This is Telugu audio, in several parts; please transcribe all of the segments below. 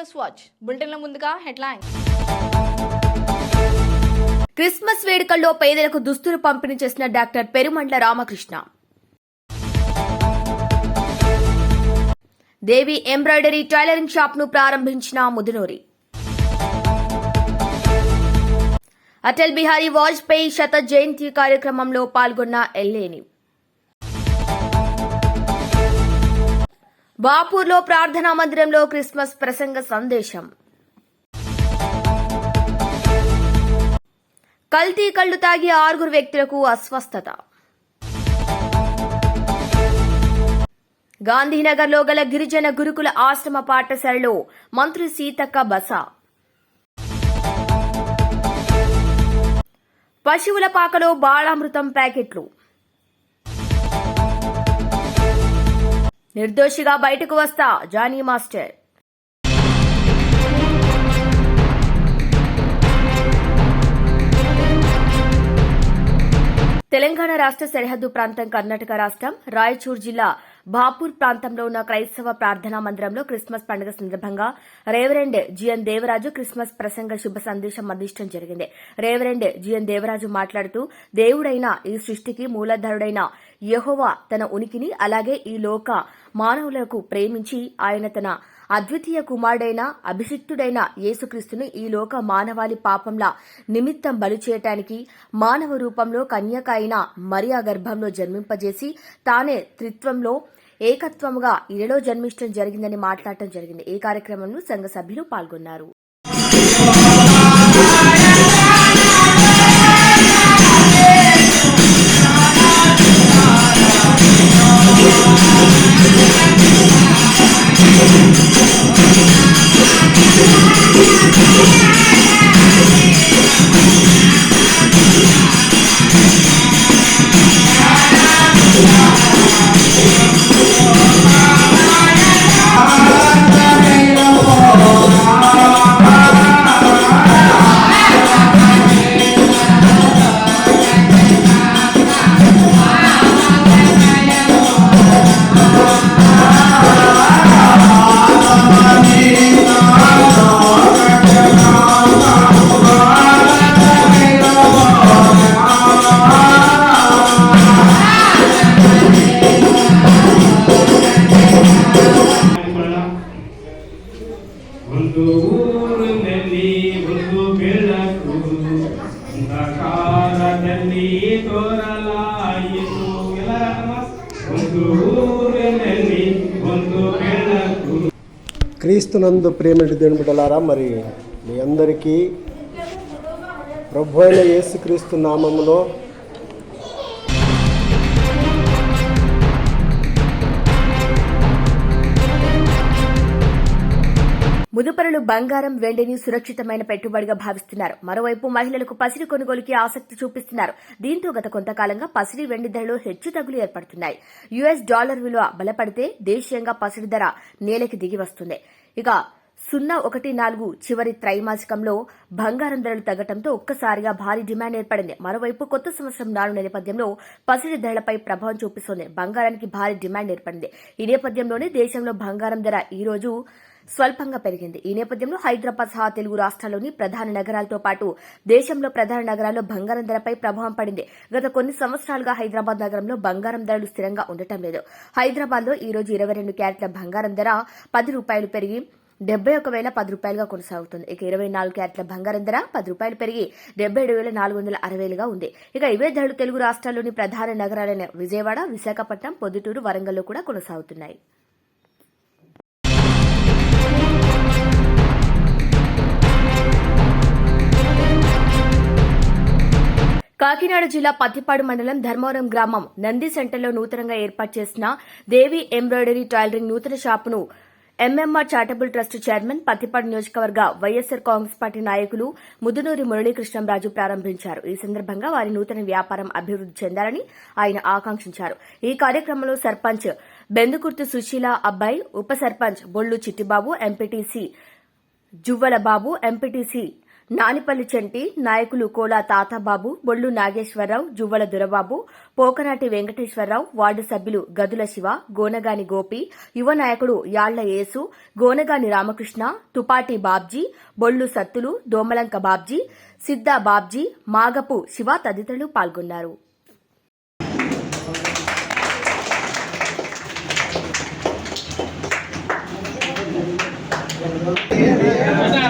News watch. బులెటిన్ల ముందుగా హెడ్లైన్ క్రిస్మస్ వేడుకల్లో పేదలకు దుస్తులు పంపిణీ చేసిన doctor Perumandla Ramakrishna. Devi embroidery tailoring షాప్ను ప్రారంభించిన ముదునూరి. అటల్ బిహారీ వాజ్పేయి శత జయంతి కార్యక్రమంలో పాల్గొన్న ఎల్లేని. బాపూర్లో ప్రార్థనా మందిరంలో క్రిస్మస్ ప్రసంగ సందేశం. కల్తీ కళ్ళు తాగి ఆరుగురు వ్యక్తులకు అస్వస్థత. గాంధీనగర్లో గల గిరిజన గురుకుల ఆశ్రమ పాఠశాలలో మంత్రి సీతక్క బస. పశువుల పాకలో బాలామృతం ప్యాకెట్లు. నిర్దోషిగా బయటకు వస్తా జానీ మాస్టర్. తెలంగాణ రాష్ట్ర సరిహద్దు ప్రాంతం కర్ణాటక రాష్ట్రం రాయచూర్ జిల్లా బాపూర్ ప్రాంతంలో ఉన్న క్రైస్తవ ప్రార్థనా మందిరంలో క్రిస్మస్ పండుగ సందర్భంగా రేవరెండ్ జిఎన్ దేవరాజు క్రిస్మస్ ప్రసంగ శుభ సందేశం అందించడం జరిగింది. రేవరెండ్ జిఎన్ దేవరాజు మాట్లాడుతూ దేవుడైన ఈ సృష్టికి మూలధరుడైన యహోవా తన ఉనికిని అలాగే ఈ లోక మానవులకు ప్రేమించి ఆయన తన అద్వితీయ కుమారుడైన అభిషిక్తుడైన యేసుక్రీస్తుని ఈ లోక మానవాళి పాపంలా నిమిత్తం బలి చేయటానికి మానవ రూపంలో కన్యక అయిన మరియా గర్భంలో జన్మింపజేసి తానే త్రిత్వంలో ఏకత్వముగా ఇళ్ళలో జన్మించడం జరిగిందని మాట్లాడటం జరిగింది. ఈ కార్యక్రమంలో సంఘ సభ్యులు పాల్గొన్నారు. ಅಂಧಕಾರದಲ್ಲಿ ತೋರಲಾಯಿತು ಎಲ್ಲರ ಒಂದು ಊರಿನಲ್ಲಿ ಒಂದು ಬೆಳಕು క్రీస్తునందు ప్రేమటి దేవుని బిడ్డలారా మరి మీ అందరికీ ప్రభు అయిన యేసుక్రీస్తు నామములో ముదుపరులు బంగారం వెండిని సురక్షితమైన పెట్టుబడిగా భావిస్తున్నారు. మరోవైపు మహిళలకు పసిడి కొనుగోలుకి ఆసక్తి చూపిస్తున్నారు. దీంతో గత కొంతకాలంగా పసిడి వెండి ధరలు హెచ్చు తగ్గులు ఏర్పడుతున్నాయి. యుఎస్ డాలర్ విలువ బలపడితే దేశీయంగా పసిడి ధర నేలకి దిగి వస్తుంది. ఇక సున్నా ఒకటి నాలుగు చివరి త్రైమాసికంలో బంగారం ధరలు తగ్గడంతో ఒక్కసారిగా భారీ డిమాండ్ ఏర్పడింది. మరోవైపు కొత్త సంవత్సరం నాడు నేపథ్యంలో పసిడి ధరలపై ప్రభావం చూపిస్తోంది. బంగారానికి భారీ డిమాండ్ ఏర్పడింది. ఈ నేపథ్యంలోనే దేశంలో బంగారం ధర ఈ రోజు స్వల్పంగా పెరిగింది. ఈ నేపథ్యంలో హైదరాబాద్ సహా తెలుగు రాష్ట్రాల్లోని ప్రధాన నగరాలతో పాటు దేశంలో ప్రధాన నగరాల్లో బంగారం ధరపై ప్రభావం పడింది. గత కొన్ని సంవత్సరాలుగా హైదరాబాద్ నగరంలో బంగారం ధరలు స్థిరంగా ఉండటం లేదు. హైదరాబాద్లో ఈ రోజు ఇరవై రెండు క్యారెట్ల బంగారం ధర పది రూపాయలు పెరిగి డెబ్బై ఒక వేల పది రూపాయలుగా కొనసాగుతుంది. ఇక ఇరవై నాలుగు క్యారెట్ల బంగారం ధర పది రూపాయలు పెరిగి డెబ్బై ఏడు వేల నాలుగు వందల అరవైలుగా ఉంది. ఇక ఇవే ధరలు తెలుగు రాష్ట్రాల్లోని ప్రధాన నగరాలైన విజయవాడ విశాఖపట్నం పొద్దుటూరు వరంగల్లో కూడా కొనసాగుతున్నాయి. కాకినాడ జిల్లా పత్తిపాడు మండలం ధర్మవరం గ్రామం నంది సెంటర్లో నూతనంగా ఏర్పాటు చేసిన దేవి ఎంబ్రాయిడరీ టైలరింగ్ నూతన షాపును MMR charitable trust chairman Pathipadu నియోజకవర్గ వైఎస్సార్ కాంగ్రెస్ పార్టీ నాయకులు ముదునూరి మురళీకృష్ణంరాజు ప్రారంభించారు. ఈ సందర్భంగా వారి నూతన వ్యాపారం అభివృద్ది చెందాలని ఆయన ఆకాంక్షించారు. ఈ కార్యక్రమంలో సర్పంచ్ బెందుకుర్తి సుశీల అబ్బాయి ఉప సర్పంచ్ బొళ్ళు చిట్టిబాబు ఎంపీటీసీ జువ్వల బాబు ఎంపీటీసీ నానిపల్లి చంటి నాయకులు కోలా తాతాబాబు బొల్లు నాగేశ్వరరావు జువ్వల దురబాబు పోకనాటి వెంకటేశ్వరరావు వార్డు సభ్యులు గదుల శివ గోనగాని గోపి యువ నాయకుడు యాళ్ళ యేసు గోనగాని రామకృష్ణ తుపాటి బాబ్జీ బొల్లు సత్తులు దోమలంక బాబ్జీ సిద్దా బాబ్జీ మాగపు శివ తదితరులు పాల్గొన్నారు Yeah.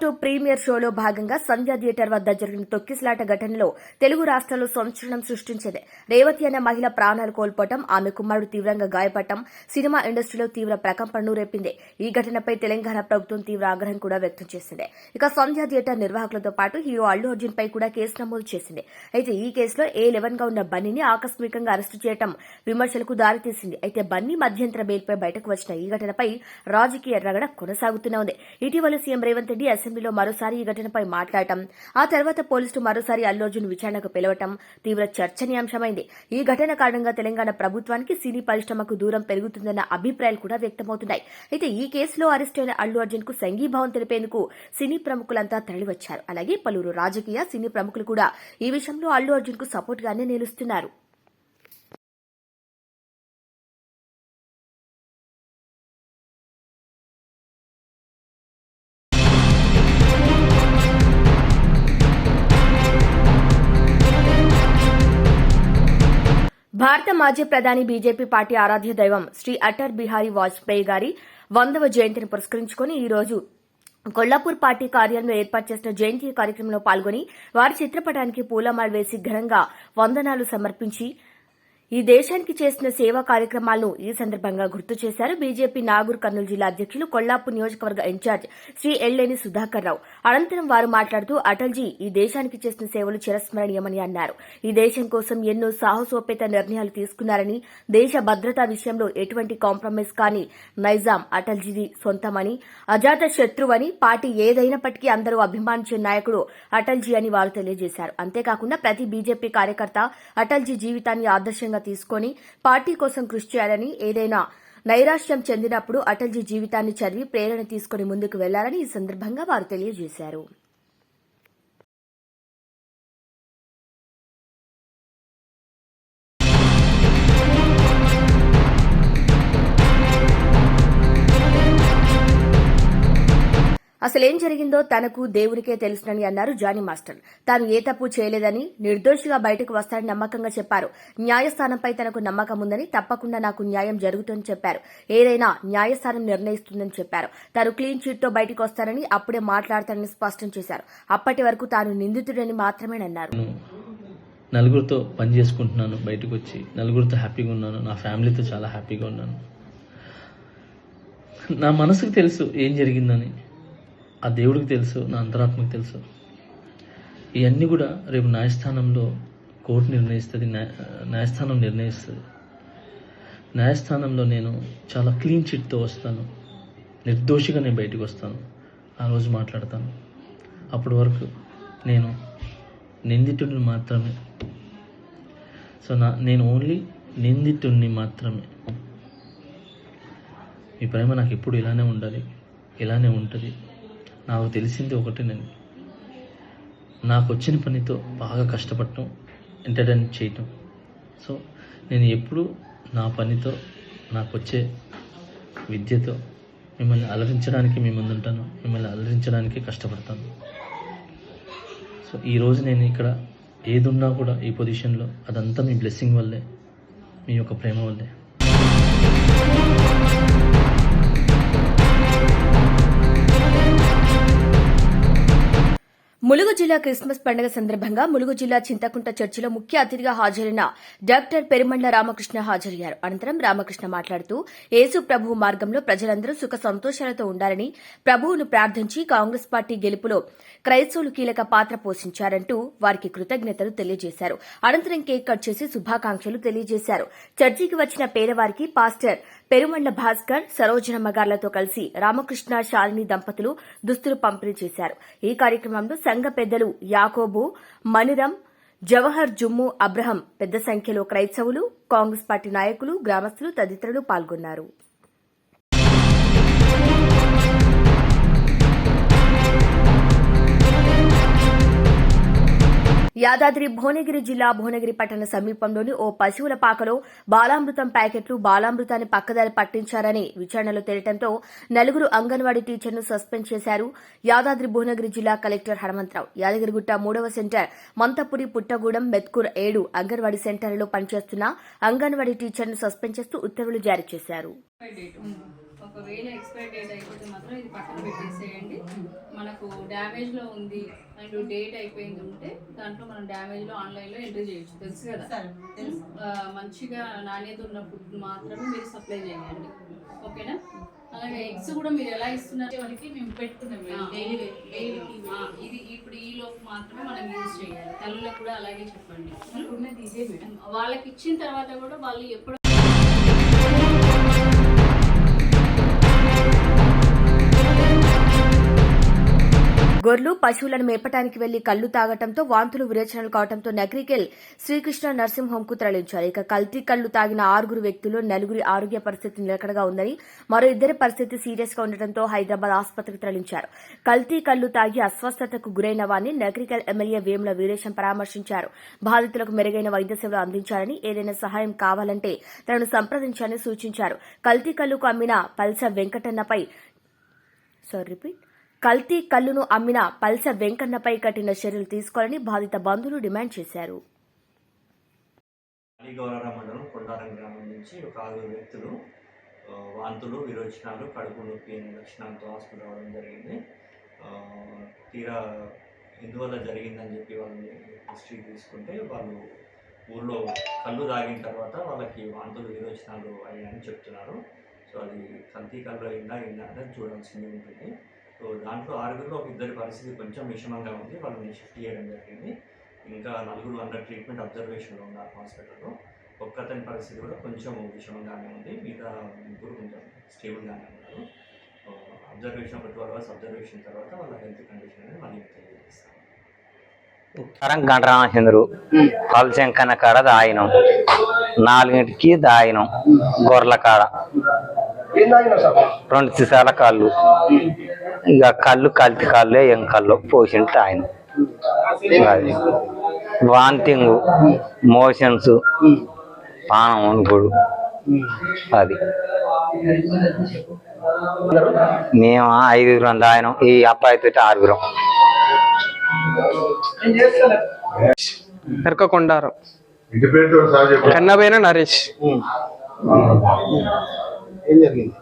టూ ప్రీమియర్ షోలో భాగంగా సంధ్యా థియేటర్ వద్ద జరిగిన తొక్కిసలాట ఘటనలో తెలుగు రాష్ట్రాల్లో సంచలనం సృష్టించింది. రేవతి అనే మహిళ ప్రాణాలు కోల్పోవటం ఆమె కుమారుడు తీవ్రంగా గాయపడటం సినిమా ఇండస్ట్రీలో తీవ్ర ప్రకంపనను రేపింది. ఈ ఘటనపై తెలంగాణ ప్రభుత్వం తీవ్ర ఆగ్రహం కూడా వ్యక్తం చేసింది. ఇక సంధ్యా థియేటర్ నిర్వాహకులతో పాటు హీరో అల్లు అర్జున్ పై కూడా కేసు నమోదు చేసింది. అయితే ఈ కేసులో ఏ లెవెన్గా ఉన్న బన్నీని ఆకస్మికంగా అరెస్టు చేయడం విమర్శలకు దారితీసింది. అయితే బన్నీ మధ్యంతర బెయిల్పై బయటకు వచ్చిన ఈ ఘటనపై రాజకీయ రగడ కొనసాగుతూనే ఉంది. ఇటీవల సీఎం రేవంత్ రెడ్డి అసెంబ్లీలో మరోసారి ఈ ఘటనపై మాట్లాడటం ఆ తర్వాత పోలీసులు మరోసారి అల్లు అర్జున్ విచారణకు పిలవటం తీవ్ర చర్చనీయాంశమైంది. ఈ ఘటన కారణంగా తెలంగాణ ప్రభుత్వానికి సినీ పరిశ్రమకు దూరం పెరుగుతుందన్న అభిప్రాయాలు కూడా వ్యక్తమవుతున్నాయి. అయితే ఈ కేసులో అరెస్ట్ అయిన అల్లు అర్జున్కు సంఘీభావం తెలిపేందుకు సినీ ప్రముఖులంతా తరలివచ్చారు. అలాగే పలువురు రాజకీయ సినీ ప్రముఖులు కూడా ఈ విషయంలో అల్లు అర్జున్కు సపోర్ట్ గానే నిలుస్తున్నారు. మాజీ ప్రధాని బీజేపీ పార్టీ ఆరాధ్య దైవం శ్రీ అటల్ బిహారీ వాజ్పేయి గారి వందవ జయంతిని పురస్కరించుకుని ఈ రోజు కొల్లాపూర్ పార్టీ కార్యాలయంలో ఏర్పాటు చేసిన జయంతి కార్యక్రమంలో పాల్గొని వారి చిత్రపటానికి పూలమాల వేసి ఘనంగా వందనాలు సమర్పించి ఈ దేశానికి చేసిన సేవా కార్యక్రమాలను ఈ సందర్భంగా గుర్తు చేశారు. బీజేపీ నాగూర్ కర్నూలు జిల్లా అధ్యక్షులు కొల్లాపు నియోజకవర్గ ఇన్ఛార్జ్ శ్రీ ఎల్లేని సుధాకర్ రావు. అనంతరం వారు మాట్లాడుతూ అటల్జీ ఈ దేశానికి చేసిన సేవలు చిరస్మరణీయమని అన్నారు. ఈ దేశం కోసం ఎన్నో సాహసోపేత నిర్ణయాలు తీసుకున్నారని దేశ భద్రతా విషయంలో ఎటువంటి కాంప్రమైజ్ కాని నైజాం అటల్జీది సొంతమని అజాత శత్రువని పార్టీ ఏదైనప్పటికీ అందరూ అభిమానించే నాయకుడు అటల్జీ అని వారు తెలియజేశారు. అంతేకాకుండా ప్రతి బీజేపీ కార్యకర్త అటల్జీ జీవితాన్ని ఆదర్శంగా తీసుకొని పార్టీ కోసం కృషి చేయాలని ఏదైనా నైరాశ్యం చెందినప్పుడు అటల్జీ జీవితాన్ని చదివి ప్రేరణ తీసుకుని ముందుకు వెళ్ళాలని ఈ సందర్భంగా వారు తెలియజేశారు. అసలేం జరిగిందో తనకు దేవునికే తెలుసునని అన్నారు జానీ మాస్టర్. తాను ఏ తప్పు చేయలేదని నిర్దోషిగా బయటకు వస్తాడని నమ్మకంగా చెప్పారు. న్యాయస్థానంపై తనకు నమ్మకం ఉందని తప్పకుండా నాకు న్యాయం జరుగుతుందని చెప్పారు. ఏదైనా న్యాయస్థానం నిర్ణయిస్తుందని చెప్పారు. తాను క్లీన్ చిట్తో బయటకు వస్తానని అప్పుడే మాట్లాడతానని స్పష్టం చేశారు. అప్పటి వరకు తాను నిందితుడని మాత్రమేనన్నారు నలుగురితో పని చేసుకుంటున్నాను బయటకు వచ్చి నలుగురితో హ్యాపీగా ఉన్నాను నా ఫ్యామిలీతో చాలా హ్యాపీగా ఉన్నాను. నా మనసుకు తెలుసు ఏం జరిగిందని. ఆ దేవుడికి తెలుసు నా అంతరాత్మకు తెలుసు. ఇవన్నీ కూడా రేపు న్యాయస్థానంలో కోర్టు నిర్ణయిస్తుంది న్యాయ- న్యాయస్థానం నిర్ణయిస్తుంది. న్యాయస్థానంలో నేను చాలా క్లీన్ చిట్తో వస్తాను. నిర్దోషిగా నేను బయటకు వస్తాను. ఆ రోజు మాట్లాడతాను. అప్పటి వరకు నేను నిందితుడిని మాత్రమే. సో నా నేను ఓన్లీ నిందితుడిని మాత్రమే. మీ ప్రేమ నాకు ఎప్పుడు ఇలానే ఉండాలి ఇలానే ఉంటుంది. నాకు తెలిసింది ఒకటేనండి నాకు వచ్చిన పనితో బాగా కష్టపడటం ఎంటర్టైన్ చేయటం. సో నేను ఎప్పుడూ నా పనితో నాకు వచ్చే విద్యతో మిమ్మల్ని అలరించడానికి మీ ముందుంటాను మిమ్మల్ని అలరించడానికి కష్టపడతాను. సో ఈరోజు నేను ఇక్కడ ఏదున్నా కూడా ఈ పొజిషన్లో అదంతా మీ బ్లెస్సింగ్ వల్లే మీ యొక్క ప్రేమ వల్లే. ములుగు జిల్లా క్రిస్మస్ పండుగ సందర్భంగా ములుగు జిల్లా చింతకుంట చర్చిలో ముఖ్య అతిథిగా హాజరైన డాక్టర్ పెరుమండ్ల రామకృష్ణ హాజరయ్యారు. అనంతరం రామకృష్ణ మాట్లాడుతూ యేసు ప్రభువు మార్గంలో ప్రజలందరూ సుఖ సంతోషాలతో ఉండాలని ప్రభువును ప్రార్థించి కాంగ్రెస్ పార్టీ గెలుపులో క్రైస్తవులు కీలక పాత్ర పోషించారంటూ వారికి కృతజ్ఞతలు తెలియజేశారు. అనంతరం కేక్ కట్ చేసి శుభాకాంక్షలు తెలియజేశారు. చర్చికి వచ్చిన పేదవారికి పాస్టర్ పెరుమళ్ళ భాస్కర్ సరోజనమ్మ గార్లతో కలిసి రామకృష్ణ శాలిని దంపతులు దుస్తులు పంపిణీ చేశారు. ఈ కార్యక్రమంలో సంఘ పెద్దలు యాకోబు మణిరం జవహర్ జుమ్ము అబ్రహం పెద్ద సంఖ్యలో క్రైస్తవులు కాంగ్రెస్ పార్టీ నాయకులు గ్రామస్తులు తదితరులు పాల్గొన్నారు. యాదాద్రి భువనగిరి జిల్లా భువనగిరి పట్టణ సమీపంలోని ఓ పశువుల పాకలో బాలామృతం ప్యాకెట్లు బాలామృతాన్ని పక్కదారి పట్టించారని విచారణలో తేలటంతో నలుగురు అంగన్వాడీ టీచర్ను సస్పెండ్ చేశారు. యాదాద్రి భువనగిరి జిల్లా కలెక్టర్ హనుమంతరావు యాదగిరిగుట్ట మూడవ సెంటర్ మంతపురి పుట్టగూడెం మెత్కూర్ ఏడు అంగన్వాడీ సెంటర్లలో పనిచేస్తున్న అంగన్వాడీ టీచర్ను సస్పెండ్ చేస్తూ ఉత్తర్వులు జారీ చేశారు. ఒకవేళ ఎక్స్పైర్ డేట్ అయిపోతే మాత్రం ఇది పక్కన పెట్టేసేయండి. మనకు డ్యామేజ్లో ఉంది అండ్ డేట్ అయిపోయింది ఉంటే దాంట్లో మనం డ్యామేజ్లో ఆన్లైన్లో ఎంట్రీ చేయొచ్చు. తెలుసు కదా? మంచిగా నాణ్యత ఉన్న ఫుడ్ మాత్రమే మీరు సప్లై చేయండి. ఓకేనా? అలాగే ఎగ్స్ కూడా మీరు ఎలా ఇస్తున్నారు? వరకు మేము పెట్టుకున్నాం డైలీ ఇది ఇప్పుడు ఈ లోపు మాత్రమే మనం యూజ్ చేయాలి. తల్లులకు కూడా అలాగే చెప్పండి. వాళ్ళకి ఇచ్చిన తర్వాత కూడా వాళ్ళు ఎప్పుడు గొర్రెలు పశువులను మేపటానికి వెళ్ళి కళ్ళు తాగటంతో వాంతులు విరేచనలు కావడంతో నగరికెల్ శ్రీకృష్ణ నర్సింగ్ తరలించారు. ఇక కల్తీ కళ్ళు తాగిన ఆరుగురు వ్యక్తులు నలుగురి ఆరోగ్య పరిస్థితి నిలకడగా ఉందని మరో ఇద్దరి పరిస్థితి సీరియస్గా ఉండటంతో హైదరాబాద్ ఆసుపత్రికి తరలించారు. కల్తీ కళ్ళు తాగి అస్వస్థతకు గురైన వారిని నగరికల్ ఎమ్మెల్యే వేముల వీరేశం పరామర్శించారు. బాధితులకు మెరుగైన వైద్య సేవలు అందించాలని ఏదైనా సహాయం కావాలంటే తనను సంప్రదించాలని సూచించారు. కల్తీ కళ్ళుకు అమ్మిన పల్స వెంకటన్నపై సారీ రిపీట్ కల్తీ కల్లును అమ్మిన పల్స వెంకన్నపై కఠిన చర్యలు తీసుకోవాలని బాధిత బంధువులు డిమాండ్ చేశారు. మండలం కొండారం గ్రామం నుంచి ఒక ఆరుగురు వ్యక్తులు వాంతులు విరోచనాలు కడుపు నొప్పి అనే లక్షణాలతో హాస్పిటల్ రావడం జరిగింది. తీరా ఎందువల్ల జరిగిందని చెప్పి వాళ్ళని హిస్టరీ తీసుకుంటే వాళ్ళు ఊళ్ళో కళ్ళు తాగిన తర్వాత వాళ్ళకి వాంతులు విరోచనాలు అయ్యాయని చెప్తున్నారు. సో అది కల్తీ కళ్ళు అయిందా అయిందా అనేది చూడాల్సింది ఉంటుంది. సో దాంట్లో ఆరుగురిలో ఒక ఇద్దరి పరిస్థితి కొంచెం విషమంగా ఉంది. వాళ్ళని షిఫ్ట్ చేయడం జరిగింది. ఇంకా నలుగురు అండర్ ట్రీట్మెంట్ అబ్జర్వేషన్లో ఉన్నారు హాస్పిటల్లో. ఒక్కతని పరిస్థితి కూడా కొంచెం విషమంగానే ఉంది. మిగతా ముగ్గురు కొంచెం స్టేబుల్గానే ఉన్నారు. అబ్జర్వేషన్ ఒక ట్వెల్వ్ అవర్స్ అబ్జర్వేషన్ తర్వాత వాళ్ళ హెల్త్ కండిషన్ అనేది మళ్ళీ తెలియజేస్తాం తరం గంటరామచంద్రు పల్శంకన్న కాడ దాయినం. నాలుగింటికి దాయినం. గొర్రెల కాడ. రెండు సీసాల కళ్ళు. ఇక కళ్ళు కల్తీ కళ్ళు ఏం కళ్ళు? పోసింటే ఆయన అది. వాంతింగ్ మోషన్స్ పానం వణుకుడు అది. మేము ఐదుగురం దాయినం ఈ అబ్బాయితో ఆరుగురం. ఎరకకొండారం కన్నబైన నరేష్. ఏం జరిగింది?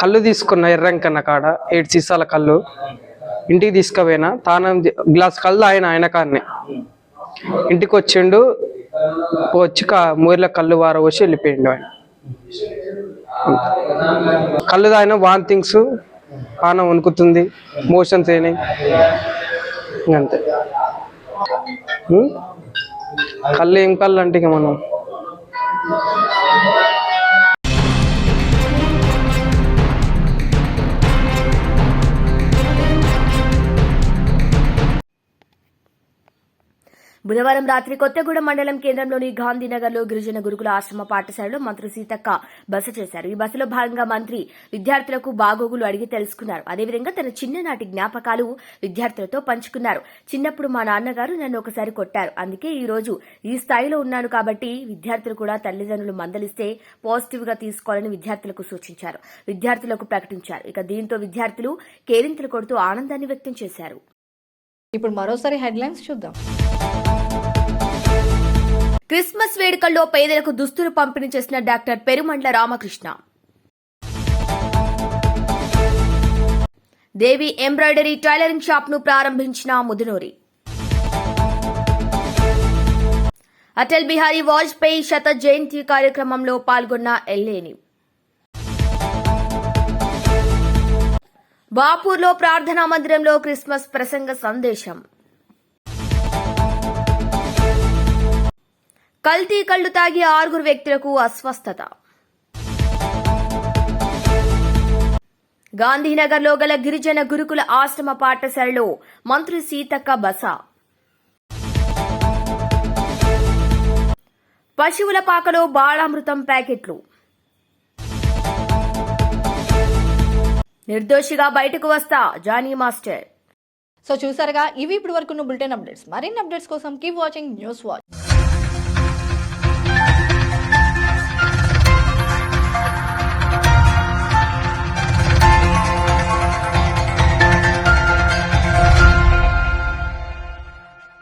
కళ్ళు తీసుకున్న ఎర్రంకన్న కాడ ఏడు సీసాల కళ్ళు. ఇంటికి తీసుకుపోయినా తానం గ్లాస్ కళ్ళు ఆయన ఆయన కాడనే. ఇంటికి వచ్చిండు వచ్చి మూరిలో కళ్ళు వార వచ్చి వెళ్ళిపోయిండు ఆయన. కళ్ళు తాగిన వాంతింగ్స్ పానం వణుకుతుంది మోషన్స్ అయినాయి అంతే కళ్ళు ఏం కళ్ళు అంటే ఇక మనం బుధవారం రాత్రి కొత్తగూడెం మండలం కేంద్రంలోని గాంధీనగర్లో గిరిజన గురుకుల ఆశ్రమ పాఠశాలలో మంత్రి సీతక్క బస చేశారు. ఈ బసలో భాగంగా మంత్రి విద్యార్థులకు బాగోగులు అడిగి తెలుసుకున్నారు. అదేవిధంగా తన చిన్ననాటి జ్ఞాపకాలు విద్యార్థులతో పంచుకున్నారు. చిన్నప్పుడు మా నాన్నగారు నన్ను ఒకసారి కొట్టారు. అందుకే ఈ రోజు ఈ స్థాయిలో ఉన్నాను కాబట్టి విద్యార్థులు కూడా తల్లిదండ్రులు మందలిస్తే పాజిటివ్గా తీసుకోవాలని విద్యార్థులకు సూచించారు. విద్యార్థులకు ప్రకటించారు. ఇక దీంతో విద్యార్థులు కేరింతలు కొడుతూ ఆనందాన్ని వ్యక్తం చేశారు. ఇప్పుడు మరోసారి హెడ్లైన్స్ చూద్దాం. క్రిస్మస్ వేడుకల్లో పేదలకు దుస్తులు పంపిణీ చేసిన doctor Perumandla Ramakrishna. Devi embroidery tailoring షాప్ను ప్రారంభించిన ముదునూరి. అటల్ బిహారీ వాజ్పేయి శత జయంతి కార్యక్రమంలో పాల్గొన్న ఎల్లేని. బాపూర్లో ప్రార్థనా మందిరంలో క్రిస్మస్ ప్రసంగ సందేశం. కల్తీ కళ్ళు తాగి ఆరుగురు వ్యక్తులకు అస్వస్థత. గాంధీనగర్లో గల గిరిజన గురుకుల ఆశ్రమ పాఠశాలలో మంత్రి సీతక్క బస. పశువుల పాకలో బాళామృతం ప్యాకెట్లు. నిర్దోషిగా బయటకు వస్తా జానీ మాస్టర్. సో చూసారుగా ఇవి ఇప్పుడు వరకు బులెటిన్ అప్డేట్స్. మరిన్ని అప్డేట్స్ కోసం కీప్ వాచింగ్ న్యూస్ వాచ్